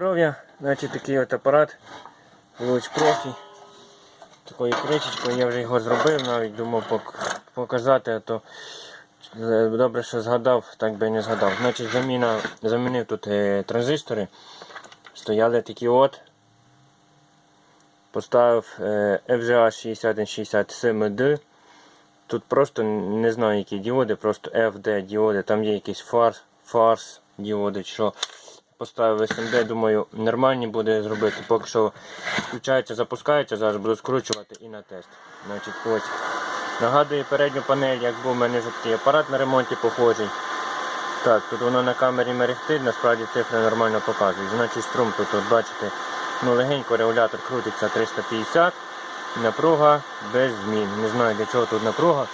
Здоров'я, значить такий от апарат Луч профі. Такою кричечкою я вже його зробив, навіть думав показати, а то е, добре, що згадав, так би і не згадав. Значить, заміна, замінив тут е, транзистори. Стояли такі от. Поставив е, FGA 6167D. Тут просто не знаю які діоди, просто FD діоди, там є якісь фарс, фарс діоди, що поставив SMD, думаю, нормальні буде зробити. Поки що включається, запускається, зараз буду скручувати і на тест. Значить, ось. Нагадує передню панель, як був у мене вже такий апарат на ремонті похожий. Так, тут воно на камері мерехтить, насправді цифри нормально показують. Значить струм тут, от бачите, ну легенько регулятор крутиться 350, напруга без змін. Не знаю для чого тут напруга.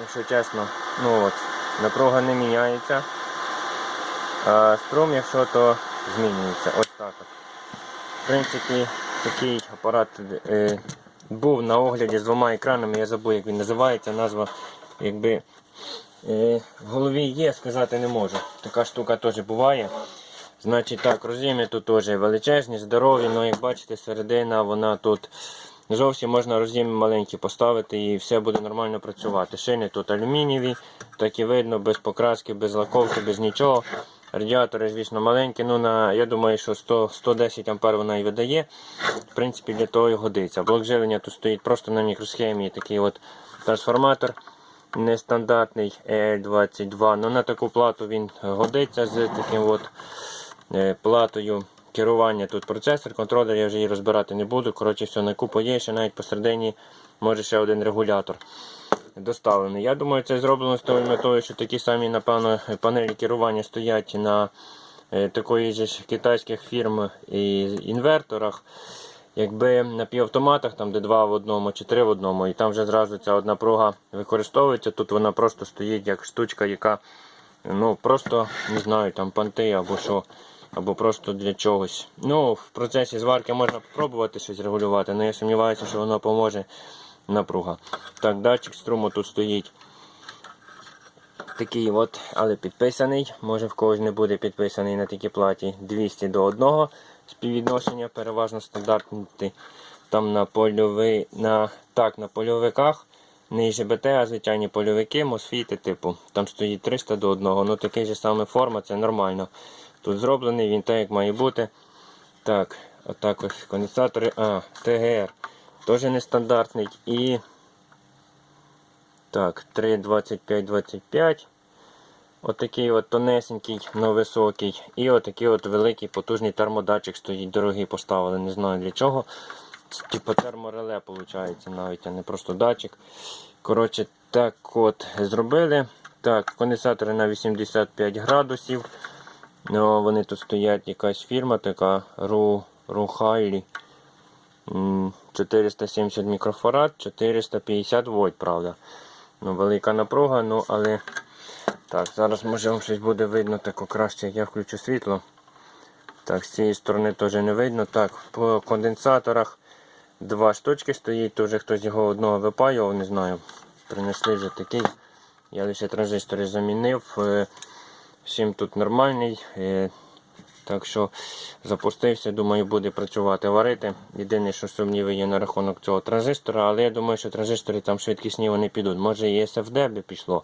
Якщо чесно, ну от, напруга не міняється. Струм, якщо то змінюється. Ось так. В принципі, такий апарат е, був на огляді з двома екранами, я забув, як він називається, назва якби е, в голові є, сказати не можу. Така штука теж буває. Значить так, роз'єми тут теж величезні, здорові, але як бачите, середина вона тут зовсім можна роз'єми маленькі поставити і все буде нормально працювати. Шини тут алюмінієві, так і видно, без покраски, без лаковки, без нічого. Радіатори, звісно, маленькі, ну на, я думаю, що 100, 110 ампер вона і видає. В принципі, для того і годиться. Блок живлення тут стоїть просто на мікросхемі такий от трансформатор нестандартний EL22. Ну, на таку плату він годиться з таким от е, платою керування. Тут процесор, контролер, я вже її розбирати не буду. Коротше, все на купу є, ще навіть посередині може ще один регулятор доставлений. Я думаю, це зроблено з тою метою, що такі самі, напевно, панелі керування стоять на е, такої ж китайських фірм і інверторах. Якби на півавтоматах, там де два в одному чи три в одному, і там вже зразу ця одна пруга використовується, тут вона просто стоїть як штучка, яка ну просто не знаю, там панти або що, або просто для чогось. Ну, в процесі зварки можна спробувати щось регулювати, але я сумніваюся, що воно поможе напруга. Так, датчик струму тут стоїть. Такий от, але підписаний. Може в когось не буде підписаний на такій платі 200 до 1 співвідношення, переважно стандартні. Там на польовий, на, так, на польовиках не ІЖБТ, а звичайні польовики, мосфіти, типу. Там стоїть 300 до 1. Ну такий же саме форма, це нормально. Тут зроблений, він так як має бути. Так, отак ось конденсатори. А, ТГР. Теж нестандартний. І так, 3,25-25. Отакий от тонесенький, но високий. І отакий от великий потужний термодатчик стоїть, дорогий поставили, не знаю для чого. Типу термореле виходить навіть, а не просто датчик. Коротше, так от зробили. Так, конденсатори на 85 градусів. Ну, вони тут стоять якась фірма така Ру, Рухайлі. М, 470 мікрофарад, 450 вольт, правда. Ну, велика напруга, ну але так, зараз може вам щось буде видно тако краще, я включу світло. Так, з цієї сторони теж не видно. Так, по конденсаторах два штучки стоїть, теж хтось його одного випаював, не знаю. Принесли вже такий. Я лише транзистори замінив. Е, Всім тут нормальний. Так що запустився, думаю, буде працювати варити. Єдине, що сумніви є на рахунок цього транзистора, але я думаю, що транзистори там швидкісні вони підуть. Може і SFD би пішло.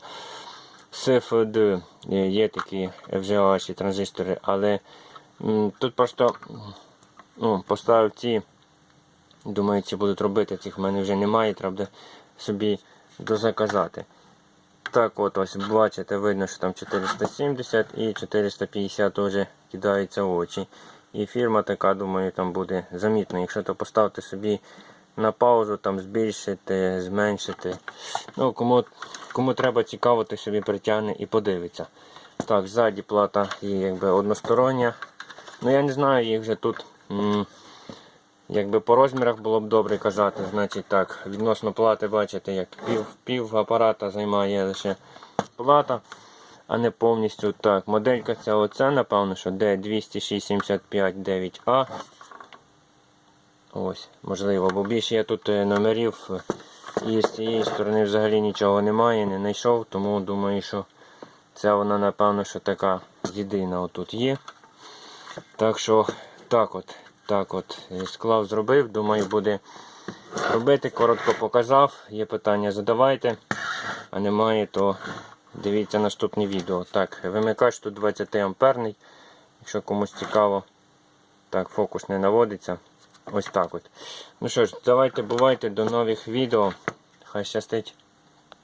SFD е, є такі FGA транзистори, але м, тут просто ну, поставив ці. Думаю, ці будуть робити, цих в мене вже немає, треба собі дозаказати. Так от ось бачите, видно, що там 470 і 450 теж кидаються очі. І фірма така, думаю, там буде замітна. Якщо то поставити собі на паузу, там збільшити, зменшити. Ну, Кому кому треба цікаво, то собі притягне і подивиться. Так, ззаді плата є якби одностороння. Ну я не знаю, їх вже тут. Якби по розмірах було б добре казати, значить так, відносно плати, бачите, як пів, пів апарата займає лише плата, а не повністю так. Моделька ця оця, напевно, що D265-9A. Ось, можливо, бо більше я тут е, номерів е, і з цієї сторони взагалі нічого немає, не знайшов, тому думаю, що ця вона, напевно, що така єдина отут є. Так що так от, так от. е, Склав, зробив, думаю, буде робити. Коротко показав. Є питання, задавайте. А немає, то дивіться наступне відео. Так, вимикач тут 20 амперний. Якщо комусь цікаво. Так, фокус не наводиться. Ось так от. Ну що ж, давайте бувайте до нових відео. Хай щастить.